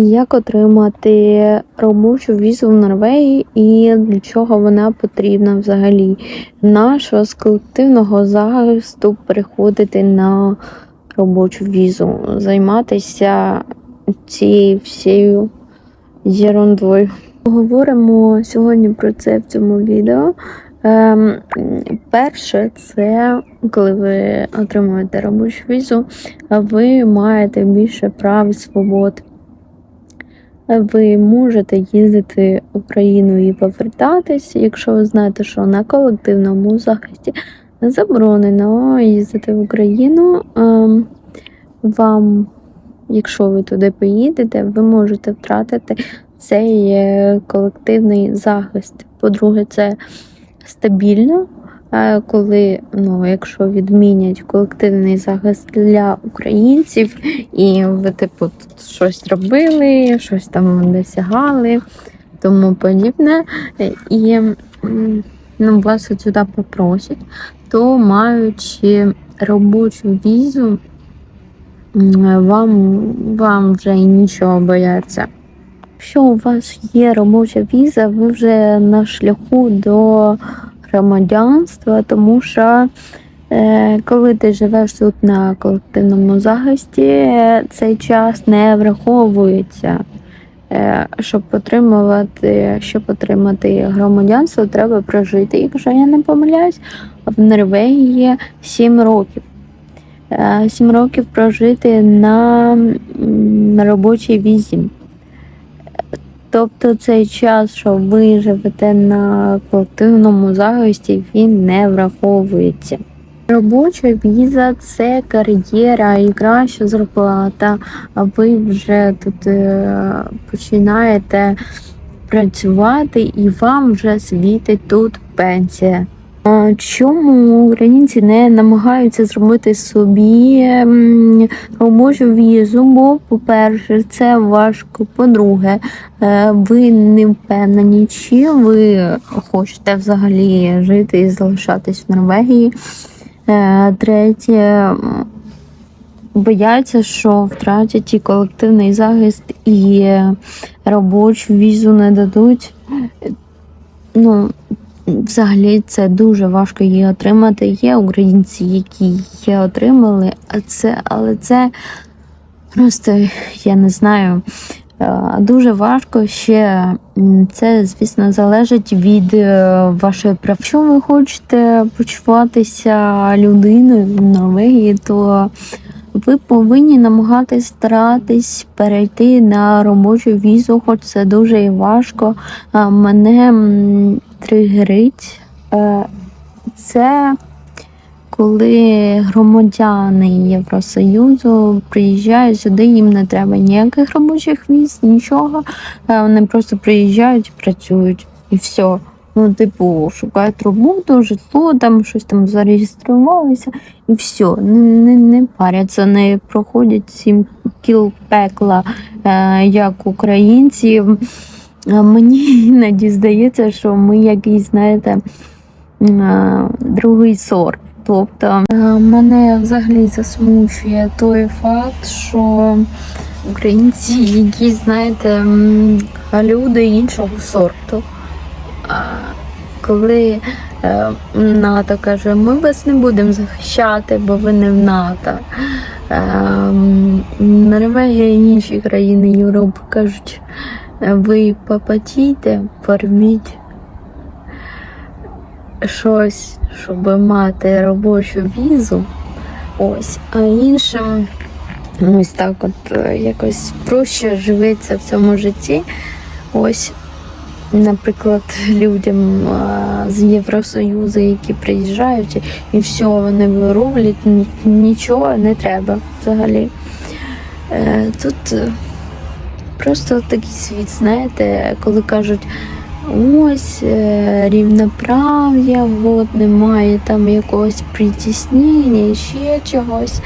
Як отримати робочу візу в Норвегії і для чого вона потрібна взагалі? Нашого з колективного захисту переходити на робочу візу, займатися цією всією ерундою. Поговоримо сьогодні про це в цьому відео. Ем, перше, це коли ви отримуєте робочу візу, ви маєте більше прав і свобод. Ви можете їздити Україною і повертатись, якщо ви знаєте, що на колективному захисті заборонено їздити в Україну. Ем, Вам, якщо ви туди поїдете, ви можете втратити цей е, колективний захист. По-друге, це стабільно. Коли, ну, якщо відмінять колективний захист для українців, і ви, типу, тут щось робили, щось там досягали, тому подібне, і ну, вас сюди попросять, то маючи робочу візу, вам, вам вже і нічого бояться. Якщо у вас є робоча віза, ви вже на шляху до громадянства, тому що е, коли ти живеш тут на колективному захисті, е, цей час не враховується. Е, щоб отримувати, щоб отримати громадянство, треба прожити. Якщо я не помиляюсь, в Норвегії 7 років. Е, 7 років прожити на робочій візі. Тобто цей час, що ви живете на колективному захисті, він не враховується. Робоча віза це кар'єра і краща зарплата, а ви вже тут е, починаєте працювати і вам вже світить тут пенсія. Чому українці не намагаються зробити собі м, робочу візу? Бо, по-перше, це важко. По-друге, е, ви не впевнені, чи ви хочете взагалі жити і залишатись в Норвегії. Е, Третє, бояться, що втратять і колективний захист, і е, робочу візу не дадуть. Ну, взагалі це дуже важко її отримати. Є українці, які її отримали, а це, але це просто я не знаю. е, Дуже важко ще це, звісно, залежить від е, вашої прав. Якщо ви хочете почуватися людиною в Норвегії, то ви повинні намагатись старатись перейти на робочу візу, хоч це дуже і важко. Мене тригерить е, це коли громадяни Євросоюзу приїжджають сюди, їм не треба ніяких робочих віз, нічого. Е, Вони просто приїжджають, працюють і все. Ну, типу, шукають роботу, житло, там щось там зареєструвалися, і все. Не, не, не паряться, не проходять сім кіл пекла, е, як українці. Мені іноді здається, що ми якийсь, знаєте, другий сорт. Тобто мене взагалі засмучує той факт, що українці якісь, знаєте, люди іншого сорту. Коли е, НАТО каже, ми вас не будемо захищати, бо ви не в НАТО. Ем, Норвегія і інші країни Європи кажуть, ви попотійте, порвіть щось, щоб мати робочу візу. Ось, а іншим ось так от е, якось проще живеться в цьому житті. Ось, наприклад, людям з Євросоюзу, які приїжджають, і все вони роблять, нічого не треба взагалі. Е, Тут е, просто такий світ, знаєте, коли кажуть, ось е, рівноправ'я, от немає там якогось притіснення, ще чогось.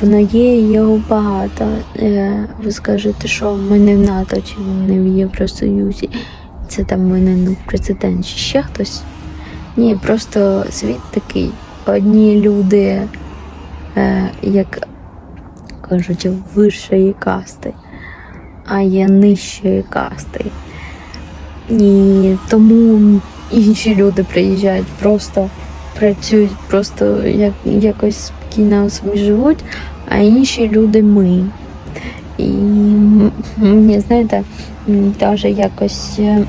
Воно є, його багато. Е, Ви скажете, що ми не в НАТО чи не в Євросоюзі. Це там винен президент чи ще хтось. Ні, просто світ такий. Одні люди, е, як кажуть, вищої касти, а є нижчої касти. І тому інші люди приїжджають просто працюють, просто як, якось спокійно собі живуть, а інші люди ми. І мені, знаєте, теж якось е,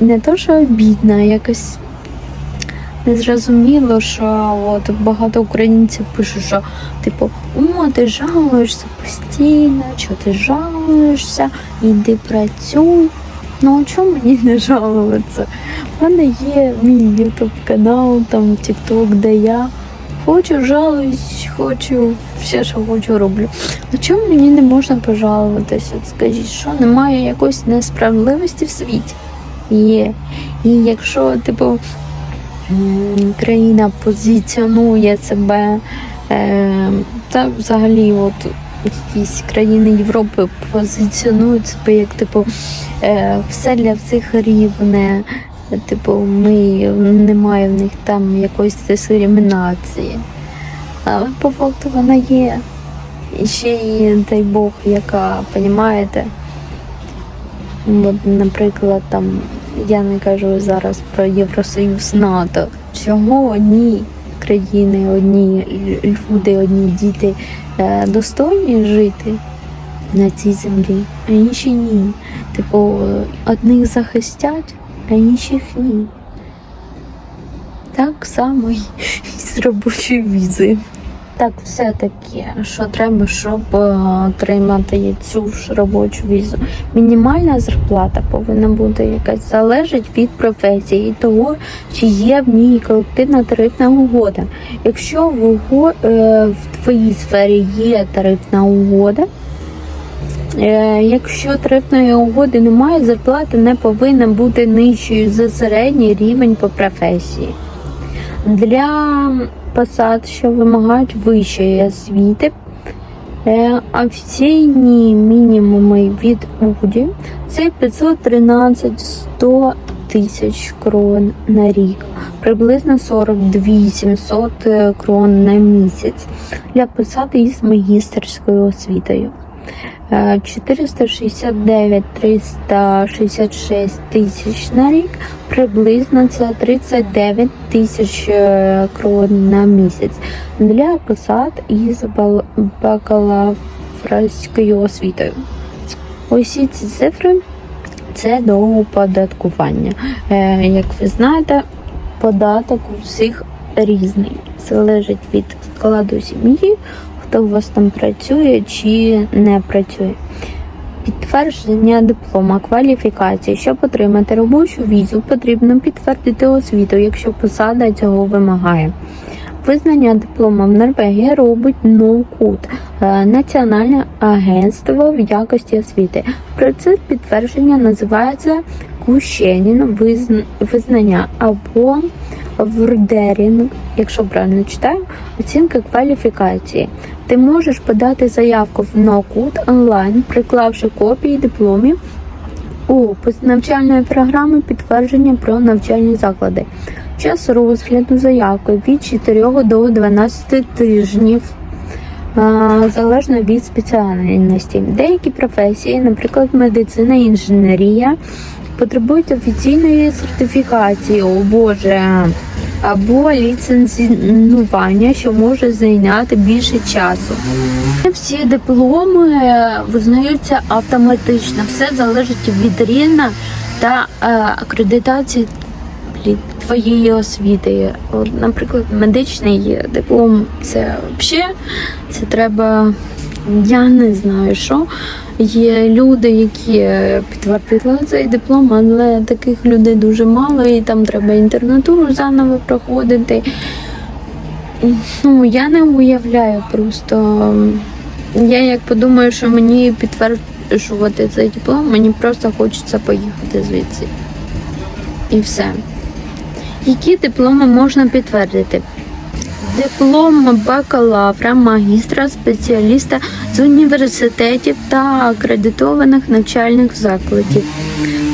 не то, що обідно, а якось незрозуміло, що от багато українців пишуть, що типу, о, ти жалуєшся постійно, що ти жалуєшся, іди працюй. Ну а чому мені не жалуватися? У мене є мій ютуб канал, там TikTok, де я хочу жалуюсь, хочу все, що хочу, роблю. Ну чому мені не можна пожалуватися? Скажіть, що немає якоїсь несправедливості в світі? Є. І якщо, типу, країна позиціонує себе, е, та взагалі, от якісь країни Європи позиціонують себе як типу е, все для всіх рівне. Типу, ми немає в них там якоїсь дискримінації. Але по факту вона є. І ще й, дай Бог, яка? От, наприклад, там, я не кажу зараз про Євросоюз НАТО. Чого одні країни, одні люди, одні діти е, достойні жити на цій землі, а інші ні. Типу, одних захистять, а інших ні. Так само і з робочою візою. Так, все-таки, що треба, щоб е, отримати цю ж робочу візу. Мінімальна зарплата повинна бути якась залежить від професії і того, чи є в ній колективна тарифна угода. Якщо в, уго- е, в твоїй сфері є тарифна угода, Е, Якщо тарифної угоди немає, зарплата не повинна бути нижчою за середній рівень по професії. Для посад, що вимагають вищої освіти, е, офіційні мінімуми від УДІ це 513-100 тисяч крон на рік, приблизно 42 700 крон на місяць для посади із магістерською освітою. Е, 469 366 тисяч на рік, приблизно це 39 тисяч е, крон на місяць для посад із бакалаврською освітою. Усі ці цифри це до оподаткування. Е, Як ви знаєте, податок у всіх різний. Залежить від складу сім'ї, хто у вас там працює чи не працює. Підтвердження диплома кваліфікації. Щоб отримати робочу візу, потрібно підтвердити освіту, якщо посада цього вимагає. Визнання диплома в Норвегії робить НОКУТ е, Національне агентство в якості освіти. Процес підтвердження називається кущенін визнання або врдерінг, якщо правильно читаю, оцінка кваліфікації. Ти можеш подати заявку в НОКУТ онлайн, приклавши копії дипломів у навчальної програми підтвердження про навчальні заклади. Час розгляду заявки від 4 до 12 тижнів. Залежно від спеціальності. Деякі професії, наприклад, медицина інженерія, потребують офіційної сертифікації, о Боже, або ліцензування, що може зайняти більше часу. Всі дипломи визнаються автоматично. Все залежить від рівня та е, акредитації твоєї освіти. От, наприклад, медичний диплом це взагалі це треба. Я не знаю, що є люди, які підтвердили цей диплом, але таких людей дуже мало, і там треба інтернатуру заново проходити. Ну, я не уявляю просто. Я як подумаю, що мені підтверджувати цей диплом, мені просто хочеться поїхати звідси. І все. Які дипломи можна підтвердити? Диплом бакалавра, магістра, спеціаліста з університетів та акредитованих навчальних закладів.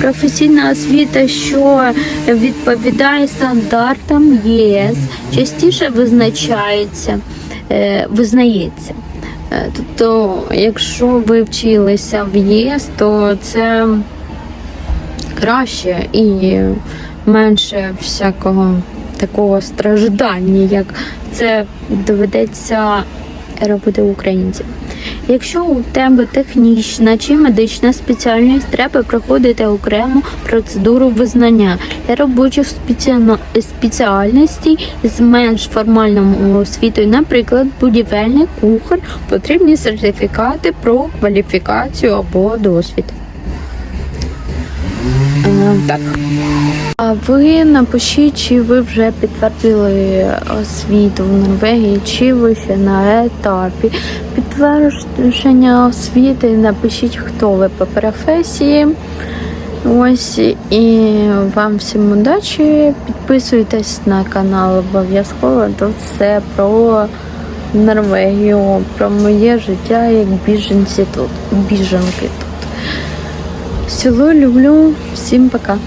Професійна освіта, що відповідає стандартам ЄС, частіше визначається, е, визнається. Е, Тобто, якщо ви вчилися в ЄС, то це краще і менше всякого такого страждання, як це доведеться робити українцям. Якщо у тебе технічна чи медична спеціальність, треба проходити окрему процедуру визнання робочих спеціальностей з менш формальною освітою, наприклад, будівельний кухар, потрібні сертифікати про кваліфікацію або досвід. Е, Так. А ви напишіть, чи ви вже підтвердили освіту в Норвегії, чи ви ще на етапі підтвердження освіти. Напишіть, хто ви по професії. Ось і вам всім удачі. Підписуйтесь на канал обов'язково. Тут все про Норвегію, про моє життя як біженці тут, біженки тут. Цілую, люблю, всім пока.